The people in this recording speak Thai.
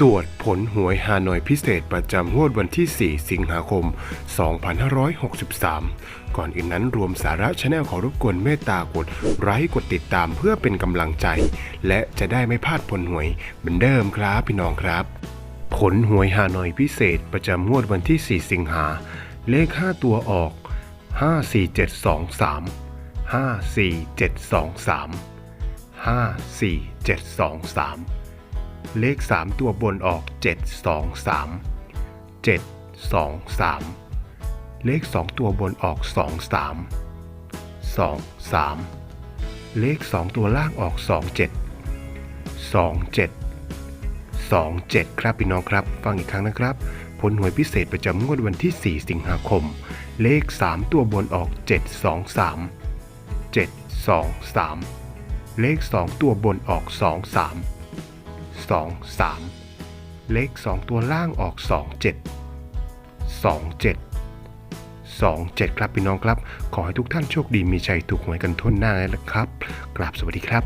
ตรวจผลหวยฮานอยพิเศษประจำงวดวันที่ 4 สิงหาคม 2563 ก่อนอื่นนั้นรวมสาระชาแนลขอรบกวนเมตตากดไลค์กดติดตามเพื่อเป็นกำลังใจ และจะได้ไม่พลาดผลหวยเหมือนเดิมครับพี่น้องครับ ผลหวยฮานอยพิเศษประจำงวดวันที่ 4 สิงหา เลข 5 ตัวออก 54723 54723 54723 เลข 3 ตัวบนออก 723 723 เลข 2 ตัวบนออก 23 23 เลข 2 ตัวล่างออก 27 27 27 ครับพี่น้องครับ ฟังอีกครั้งนะครับ ผลหวยพิเศษประจำงวดวันที่ 4 สิงหาคม เลข 3 ตัวบนออก 723 723 เลข 2 ตัวบนออก 23 23 เลข 2 ตัวล่างออก 27 27 27 ครับพี่น้องครับ ขอให้ทุกท่านโชคดีมีชัยถูกหวยกันทั่วหน้านะครับ กราบสวัสดีครับ